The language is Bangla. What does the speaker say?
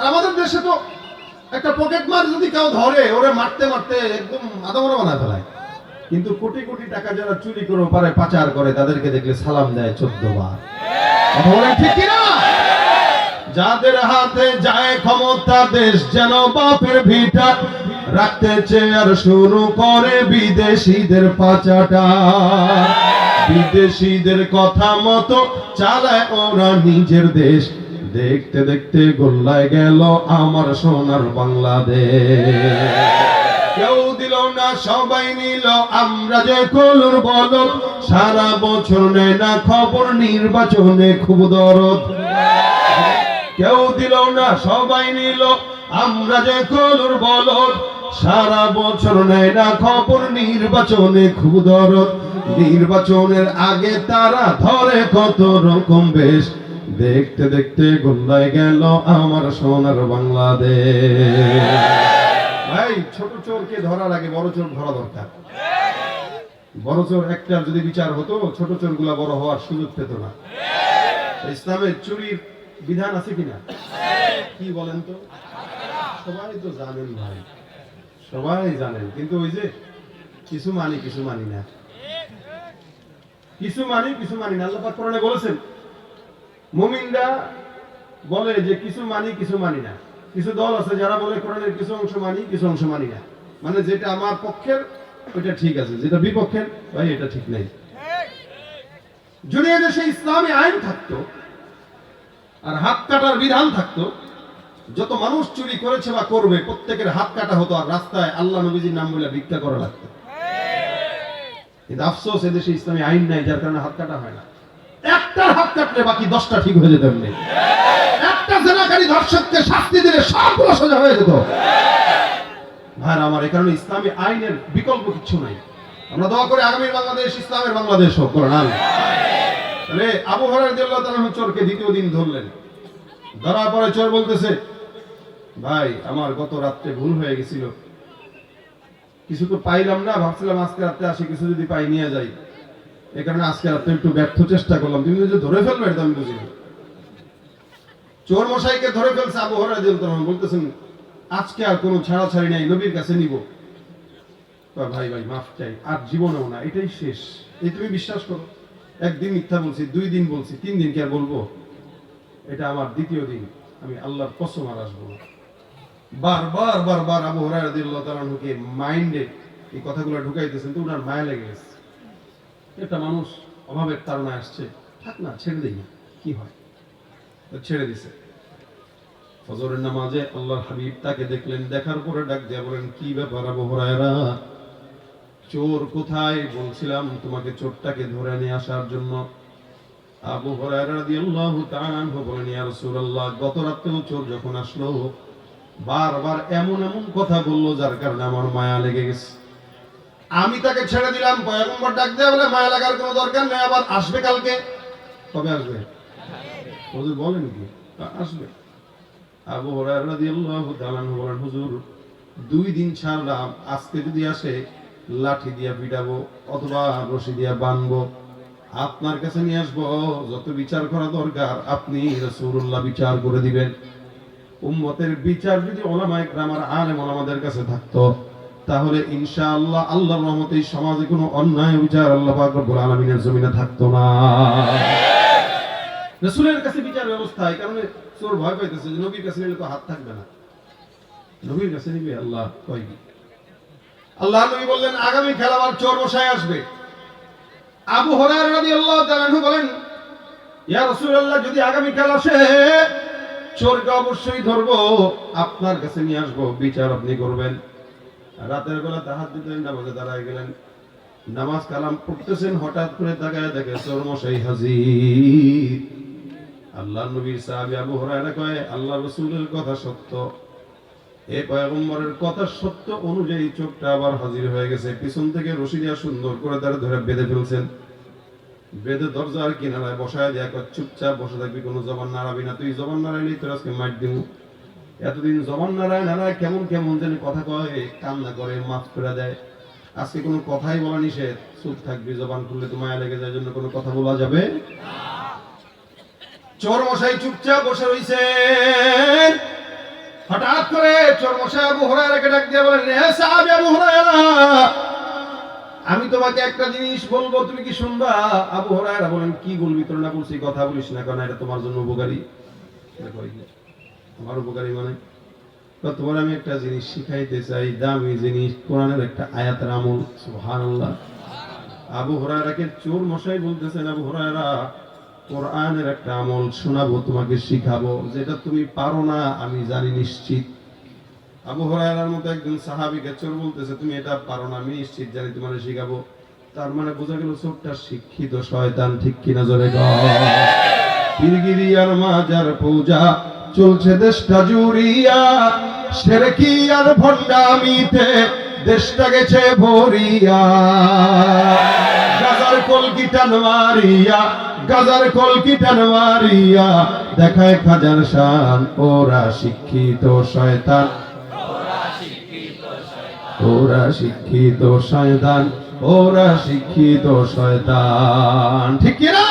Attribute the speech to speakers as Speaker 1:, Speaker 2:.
Speaker 1: আর আমাদের দেশে তো একটা পকেট মার যদি কেউ ধরে, ওরে মারতে মারতে একদম আদামরা বানায় ফেলায়। কিন্তু কোটি কোটি টাকা যারা চুরি করে পারে পাচার করে, তাদেরকে দেখলে সালাম দেয় চোদ্দ বার। ঠিক কিনা? যাদের হাতে যায় ক্ষমতা, দেশ যেন বাপের ভিটা রাখতে চেয়ার শুরু করে বিদেশিদের পাচাটা বিদেশিদের কথা মতো চালায় ওরা নিজের দেশ। দেখতে দেখতে গোল্লায় গেল আমার সোনার বাংলাদেশ। কেউ দিল না, সবাই নিল। আমরা যে কলুর বদল, সারা বছর নেয় না খবর, নির্বাচনে খুব দরদ। কেউ দিল না, সবাই নিল। আমরা যে কলুর বলদ সারা বছর নেয় না খবর, নির্বাচনে খুব দরদ। নির্বাচনের আগে তারা ধরে কত রকম বেশ। দেখতে দেখতে গোল্লায় গেল আমার সোনার বাংলাদেশ। ভাই ছোট চোরকে ধরার আগে বড় চোর ধরা দরকার। বড় চোর একটা যদি বিচার হতো, ছোট চোরগুলা বড় হওয়ার সুযোগ পেত না। ইসলামের চুরির বিধান আছে কিনা? কি বলেন তো? সবাই তো জানেন ভাই। সবাই জানেন। কিন্তু ওই যে কিছু মানি কিছু মানি না। কিছু মানি কিছু মানি না। আল্লাহ কোরআনে বলেছেন মুমিনরা বলে যে কিছু মানি কিছু মানি না। কিছু দল আছে যারা বলে কোরআনের কিছু অংশ মানি, কিছু অংশ মানি না। মানে যেটা আমার পক্ষের, ওইটা ঠিক আছে। যেটা বিপক্ষের, ভাই, এটা ঠিক নেই। যদি এদেশে ইসলামী আইন থাকতো আর হাত কাটার বিধান থাকতো, যত মানুষ চুরি করেছে বা করবে, প্রত্যেকের হাত কাটা হতো আর রাস্তায় আল্লাহ নবীজির নাম বলে ভিক্ষা করা লাগতো। কিন্তু আফসোস, এদেশে ইসলামী আইন নাই, যার কারণে হাত কাটা হয় না। একটা হাত কাটলে বাকি দশটা ঠিক হয়ে যেত এমনি। একটা জেনাকারী ধর্ষককে শাস্তি দিলে সবগুলো সোজা হয়ে যেত। ভাইরা আমার এই কারণে ইসলামী আইনের বিকল্প কিছু নাই। আমরা দোয়া করে আগামী বাংলাদেশ, ইসলামের বাংলাদেশ হোক করেন আমি তাহলে আবু হরাইদুল্লাহ তাআলা চোরকে দ্বিতীয় দিন ধরলেন। ধরার পরে চোর বলতেছে, ভাই, আমার গত রাত্রে ভুল হয়ে গেছিল। কিছু তো পাইলাম না, ভাবছিলাম আজকে রাত্রে আসি, কিছু যদি পাই নিয়ে যাই। এ কারণে আজকে রাত্রে একটু ব্যর্থ চেষ্টা করলাম। তুমি ধরে ফেলবে, এটা আমি বুঝিনি চোর মশাইকে ধরে ফেলছে আবু হরাইদুল্লাহ বলতেছেন, আজকে আর কোনো নাই, নবীর কাছে নিব। ভাই ভাই, মাফ চাই, আর জীবনেও না, এটাই শেষ। এই তুমি বিশ্বাস করো, একদিন মিথ্যা বলছি, দুই দিন বলছি, তিন দিন কি বলব? এটা আমার দ্বিতীয় দিন, আমি আল্লাহর কসম আর আসব বারবার বারবার আবু হরাইরা দিল্লাহ তালানুকে মাইন্ডে এই কথাগুলো ঢুকাইতেছেন, তো উনার মায়া লেগে গেছে। একটা মানুষ অভাবের তাড়নায় আসছে। থাক না, ছেড়ে দিই না। কি হয়? ছেড়ে দিছে। ফজরের নামাজে আল্লাহর হাবিব তাকে দেখলেন, দেখার পরে ডাক দিয়া বলেন, কি ব্যাপার আবু চোর কোথায়? বলছিলাম, তোমাকে চোরটাকে ধরে নিয়ে আসার জন্য। আবু হরায়রা রাদিয়াল্লাহু তাআলা বলেন, ইয়া রাসূলুল্লাহ, গত রাতেও চোর যখন আসলো, বারবার এমন এমন কথা বলল যার কারণে আমার মায়া লেগে গেছে। আমি তাকে ছেড়ে দিলাম, পয়গম্বর ডাক দেয়া বলে মায়া লাগার কোনো দরকার নেই, আবার আসবে কালকে। কবে আসবে? হুজুর বলেন কি? আসবে। আবু হুরায়রা রাদিয়াল্লাহু তাআলা বলেন, হুজুর, দুই দিন ছাড়লাম আজকে যদি আসে, লাঠি দিয়া পিটাবো অথবা রশি দিয়া বানবো, আপনার কাছে নিয়ে আসব। যত বিচার করা দরকার, আপনি রাসূলুল্লাহ বিচার করে দিবেন। উম্মতের বিচার যদি ওলামায়ে কেরাম আর আলেম ওলামাদের কাছে থাকতো তাহলে ইনশাআল্লাহ আল্লাহর রহমতে এই সমাজে কোনো অন্যায় বিচার আল্লাহ পাক রব্বুল আলামিনের জমিনে থাকতো না। রাসূলের কাছে বিচার ব্যবস্থা এই কারণে চোর ভয় পাইতেছে নবীর কাছে নিলে তো হাত থাকবে না। নবীর কাছে নিবে আল্লাহ কয়? আল্লাহ নবী বললেন, আগামী খেলাবার চোর বসায় আসবে। আবু হরায়রা রাদিয়াল্লাহু তাআলা বলেন, ইয়া রাসূলুল্লাহ, যদি আগামী কাল আসে, চোরকে অবশ্যই ধরবো, আপনার কাছে নিয়ে আসব। বিচার আপনি করবেন। রাতের বেলা তাহার দিতেন নামাজে দাঁড়ায় গেলেন। নামাজ কালাম পড়তেছেন হঠাৎ করে তাকায় দেখে চোর মশাই হাজির। আল্লাহ নবীর সাহাবী আবু হুরায়রা কয় আল্লাহ রাসূলের কথা সত্য। এই পয়গম্বরের কথা সত্য অনুযায়ী চোখটা আবার হাজির হয়ে গেছে। পিছন থেকে রশি দিয়া সুন্দর করে তারা ধরে বেঁধে ফেলছেন। বেঁধে দরজার কিনারায় বসায় কয়, চুপচাপ বসে থাকবি কোনো জবান নাড়াবি না। তুই জবান নাড়াইলেই তোর আজকে মার দিব এতদিন জবান নাড়ায় নাড়ায় কেমন কেমন জানি কথা কয়, কান্না করে, মাফ করে দেয়। আজকে কোনো কথাই বলা নিষেধ। চুপ থাকবি, জবান খুললে তো মায়া লেগে যায় জন্য কোনো কথা বলা যাবে? চোর মশাই চুপচাপ বসে রয়েছে হঠাৎ করে চর্মশায় আবু হুরায়রাকে ডাক দিয়ে বলেন সাহাবী আবু হুরায়রা, আমি তোমাকে একটা জিনিস বলব, তুমি কি শুনবা? আবু হুরায়রা বলেন, কি বলবি? তোর না বলছি কথা বলিস না কারণ এটা তোমার জন্য উপকারী। আমার উপকারী মানে? তো তোমার আমি একটা জিনিস শিখাইতে চাই, দামি জিনিস, কোরআনের একটা আয়াতের আমল। সুবহানাল্লাহ। আবু হুরায়রাকে চোর মশাই বলতেছেন, আবু হুরায়রা, কোরআনের একটা আমল শোনাবো, তোমাকে শিখাবো। যেটা তুমি পারো না, আমি জানি নিশ্চিত। আবু হুরায়রার মতো একজন সাহাবীকে চোর বলতেছে, তুমি এটা পারো না, আমি নিশ্চিত জানি তোমার শিখাবো। তার মানে বোঝা গেল চোরটা শিক্ষিত শয়তান, ঠিক কিনা জোরে পীরগিরিয়ার মাজার পূজা চলছে দেশটা জুড়িয়া। সেরেকি আর ভণ্ডামিতে দেশটা গেছে ভরিয়া। গাজার কলকিটান মারিয়া গাজার কলকিটান মারিয়া দেখায় খাজার শান, ওরা শিক্ষিত শয়তান। ওরা শিক্ষিত শয়তান, ওরা শিক্ষিত শয়তান। ঠিক কিনা?